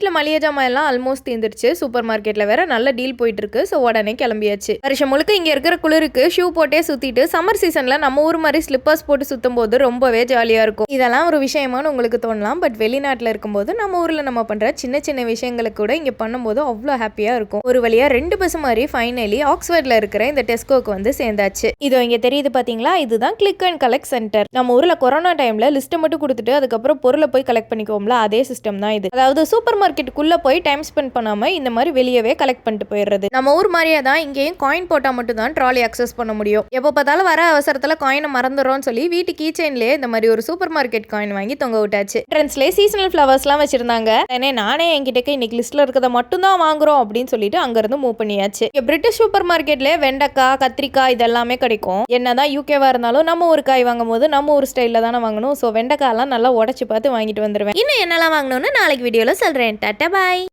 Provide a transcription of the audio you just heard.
வீட்டில் மளிகை ஜாமான் எல்லாம் ஆல்மோஸ்ட் தீர்ந்துருச்சு சூப்பர் மார்க்கெட்டில் வேற நல்ல டீல் போயிட்டு இருக்கு ஸோ உடனே கிளம்பியாச்சு. வருஷம் முழுக்க இங்கே இருக்கிற குளிருக்கு ஷூ போட்டே சுற்றிட்டு சம்மர் சீசனில் நம்ம ஊர் மாதிரி ஸ்லிப்பர்ஸ் போட்டு சுற்றும் போது ரொம்பவே ஜாலியாக இருக்கும். இதெல்லாம் ஒரு விஷயமானு உங்களுக்கு தோணலாம். பட் வெளிநாட்டில் இருக்கும்போது நம்ம ஊரில் நம்ம பண்ணுற சின்ன சின்ன விஷயங்களை கூட இங்கே பண்ணும்போது அவ்வளோ ஹாப்பியாக இருக்கும். ஒரு வழியாக ரெண்டு பஸ் மாதிரி ஃபைனலி ஆக்ஸ்ஃபோர்டில் இருக்கிற இந்த டெஸ்கோக்கு வந்து சேர்ந்தாச்சு. இதோ இங்கே தெரியுது பார்த்தீங்களா இதுதான் கிளிக் அண்ட் கலெக்ட் சென்டர் நம்ம ஊரில் கொரோனா டைமில் லிஸ்ட்டை மட்டும் கொடுத்துட்டு அதுக்கப்புறம் பொருளை போய் கலெக்ட் பண்ணிக்குவோம்ல? அதே சிஸ்டம் தான் இது. அதாவது சூப்பர் மார்க்கெட்டுக்குள்ளே போய் டைம் ஸ்பெண்ட் பண்ணாமல் இந்த மாதிரி வெளியவே கலெக்ட் பண்ணிட்டு போயிடுறது. நம்ம ஊர் மாதிரியே தான் இங்கேயும் காயின் போட்டால் மட்டும் தான் ட்ராலி அக்சஸ் பண்ண முடியும். எப்போ பார்த்தாலும் வர அவசரத்தில் காயினை மறந்துடுறோம்னு சொல்லி வீட்டு கீச்சைன்லேயே இந்த மாதிரி ஒரு சூப்பர் மார்க்கெட் காயின் வாங்கி தொங்க விட்டாச்சு. ட்ரெண்ட்ஸ்லேயே சீசனல் ஃப்ளவர்ஸ்லாம் வச்சிருந்தாங்க. ஏன்னா நானே என்கிட்ட இன்னைக்கு லிஸ்ட்டில் இருக்கிறத மட்டும் தான் வாங்குறோம் அப்படின்னு சொல்லிட்டு அங்கேருந்து மூவ் பண்ணியாச்சு. பிரிட்டிஷ் சூப்பர் மார்க்கெட்லேயே வெண்டைக்காய் கத்திரிக்காய் இதெல்லாமே கிடைக்கும். என்னதான் யூகேவா இருந்தாலும் நம்ம ஒரு காய் வாங்கும் போது நம்ம ஒரு ஸ்டைலில் தானே வாங்கணும். ஸோ வெண்டைக்காயெல்லாம் நல்லா உடச்சி பார்த்து வாங்கிட்டு வந்துடுவேன் இன்னும் என்னெல்லாம் வாங்கணும்னு நாளைக்கு வீடியோவில் சொல்கிறேன் டாட்டா பாய்